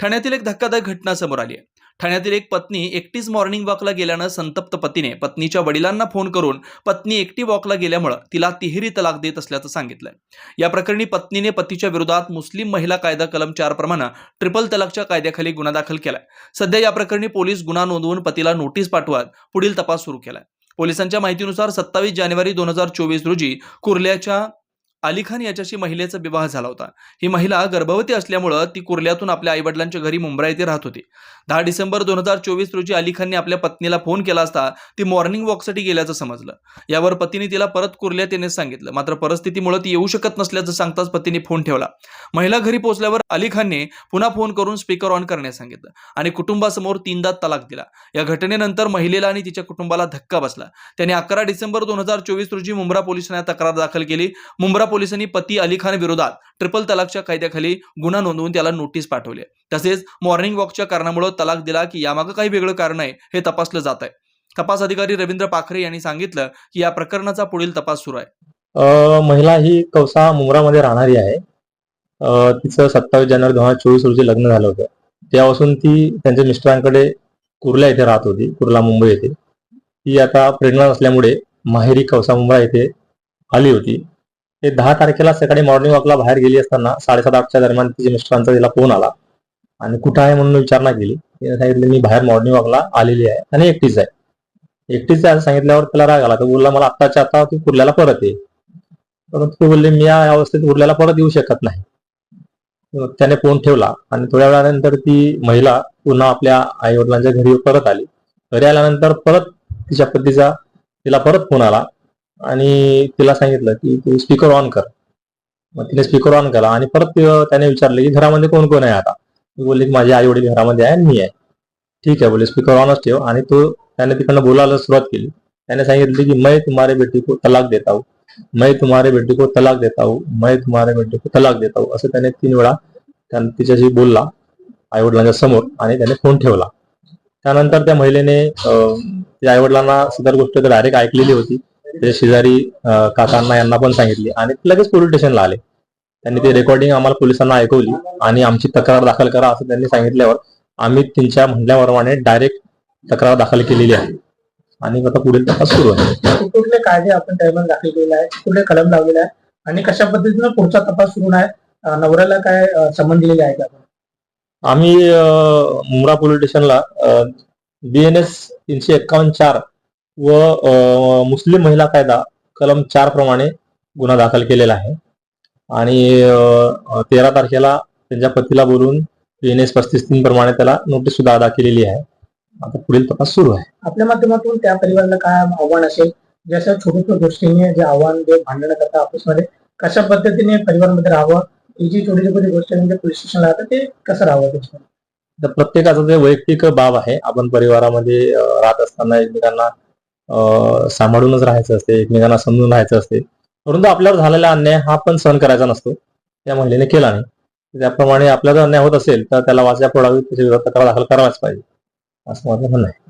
ठाण्यातील एक धक्कादायक घटना समोर आली आहे. ठाण्यातील एक पत्नी एकटीच मॉर्निंग वॉकला गेल्यानं संतप्त पतीने पत्नीच्या वडिलांना फोन करून पत्नी एकटी वॉकला गेल्यामुळं तिला तिहेरी तलाक देत असल्याचं सांगितलंय. या प्रकरणी पत्नीने पतीच्या विरोधात मुस्लिम महिला कायदा कलम चार प्रमाणे ट्रिपल तलाकच्या कायद्याखाली गुन्हा दाखल केलाय. सध्या या प्रकरणी पोलीस गुन्हा नोंदवून पतीला नोटीस पाठवत पुढील तपास सुरू केलाय. पोलिसांच्या माहितीनुसार सत्तावीस जानेवारी दोन हजार चोवीस रोजी कुर्ल्याच्या अली खान याच्याशी महिलेचा विवाह झाला होता. ही महिला गर्भवती असल्यामुळं ती कुर्ल्यातून आपल्या आईवडिलांच्या घरी मुंब्रा येथे राहत होती. दहा डिसेंबर दोन हजार चोवीस रोजी अली खानने आपल्या पत्नीला फोन केला असता ती मॉर्निंग वॉकसाठी गेल्याचं समजलं. यावर पतीने तिला परत कुर्ल्यात येण्यास सांगितलं. मात्र परिस्थितीमुळे ती येऊ शकत नसल्याचं सांगताच पतीने फोन ठेवला. महिला घरी पोहोचल्यावर अली खानने पुन्हा फोन करून स्पीकर ऑन करण्यास सांगितलं आणि कुटुंबासमोर तीनदा तलाक दिला. या घटनेनंतर महिलेला आणि तिच्या कुटुंबाला धक्का बसला. त्याने अकरा डिसेंबर दोन हजार चोवीस रोजी मुंब्रा पोलिसांना ठाण्यात तक्रार दाखल केली. मुंब्रा पोलिसांनी पती अली खान विरोधात ट्रिपल तलाकच्या कायद्याखाली गुन्हा नोंदवून त्याला नोटीस पाठवली. तसेच मॉर्निंग वॉकच्या कारणामुळे तलाक दिला की यामागं काही वेगळं कारण आहे हे तपासलं जात आहे. तपास अधिकारी रवींद्र पाखरे यांनी सांगितलं की या प्रकरणाचा पुढील तपास सुरू आहे. महिला ही कवसा मुंब्रामध्ये राहणारी आहे. तिचं सत्तावीस जानेवारी दोन हजार चोवीस रोजी लग्न झालं होतं. तेव्हापासून ती त्यांच्या मिस्टरांकडे कुर्ला येथे राहत होती कुर्ला मुंबई येथे. ती आता प्रेग्नंट असल्यामुळे माहेरी कवसा मुंब्रा येथे आली होती. ते दहा तारखेला सकाळी मॉर्निंग वॉकला बाहेर गेली असताना साडेसात आठच्या दरम्यान तिच्या मिस्टरांचा तिला फोन आला. आणि कुठं आहे म्हणून विचारणा केली. तिने सांगितलं मी बाहेर मॉर्निंग वॉकला आलेली आहे आणि एकटीच आहे. एकटीच आहे सांगितल्यावर त्याला राग आला. तर बोलला मला आत्ताच्या आता तू कुर्ल्याला परत ये. परंतु ते बोलले मी या अवस्थेत उरल्याला परत येऊ शकत नाही. त्याने फोन ठेवला आणि थोड्या वेळानंतर ती महिला पुन्हा आपल्या आई वडिलांच्या घरी परत आली. घरी आल्यानंतर परत तिच्या पतीचा तिला परत फोन आला. आणि तिला सांगितलं की तू स्पीकर ऑन कर. मग तिने स्पीकर ऑन केला आणि परत त्याने विचारले की घरामध्ये कोण कोण आहे आता? मी बोलले की माझे आई वडील घरामध्ये आहे आणि मी आहे. ठीक आहे बोले स्पीकर ऑनच ठेव. आणि तो त्याने तिकडनं बोलायला सुरुवात केली. त्याने सांगितले की मैं तुम्हारे बेटी को तलाक देता हूँ. मैं तुम्हारे बेटी को तलाक देता हूँ. मैं तुम्हारे बेटी को तलाक देता हूँ. असं त्याने तीन वेळा तिच्याशी बोलला आई वडिलांच्या समोर आणि त्याने फोन ठेवला. त्यानंतर त्या महिलेने आई वडिलांना सदर गोष्ट डायरेक्ट ऐकलेली होती. ते शेजारी काकांना यांना पण सांगितली आणि लगेच पोलीस स्टेशनला आले. त्यांनी ते रेकॉर्डिंग आम्हाला पोलिसांना ऐकवली आणि आमची तक्रार दाखल करा असं त्यांनी सांगितल्यावर आम्ही त्यांच्या म्हणण्याप्रमाणे डायरेक्ट तक्रार दाखल केलेली आहे. आणि आता पुढील तपास सुरू आहे कुठले कायदे आपण त्यामध्ये दाखल केलेले आहे कुठले कलम लावलेले आहे आणि कशा पद्धतीनं पुढचा तपास सुरू आहे नवऱ्याला काय समन दिलेले आहे का आम्ही अं, मुंब्रा पोलीस स्टेशनला बीएनएस तीनशे एक्कावन्न चार व मुस्लिम महिला कायदा कलम चार प्रमाणे गुन्हा दाखल केलेला आहे. आणि तेरा तारखेला त्यांच्या पतीला बोलून बीएनएस पस्तीस तीन प्रमाणे त्याला नोटीस सुद्धा अदा केलेली आहे. आता पुढील तपास सुरू आहे. आपल्या माध्यमातून त्या परिवाराला काय आव्हान असेल? जसं छोट्या छोट्या गोष्टीने जे आव्हान जे भांडणं करतात आपसमध्ये कशा पद्धतीने परिवारामध्ये राहावं? ही जी छोटी छोटी गोष्ट म्हणजे पोलीस स्टेशनला राहतं ते कसं राहावं त्याच्यामध्ये? तर प्रत्येकाचं ते वैयक्तिक बाब आहे आपण परिवारामध्ये राहत असताना एकमेकांना सांभाळूनच राहायचं असते एकमेकांना समजून राहायचं असते. परंतु आपल्यावर झालेला अन्याय हा पण सहन करायचा नसतो. त्या महिलेने केला नाही. त्याप्रमाणे आपल्याला अन्याय होत असेल तर त्याला वाचा पडावी त्याच्या विरोधात तक्रार दाखल करावाच पाहिजे. असं माझं म्हणणं आहे.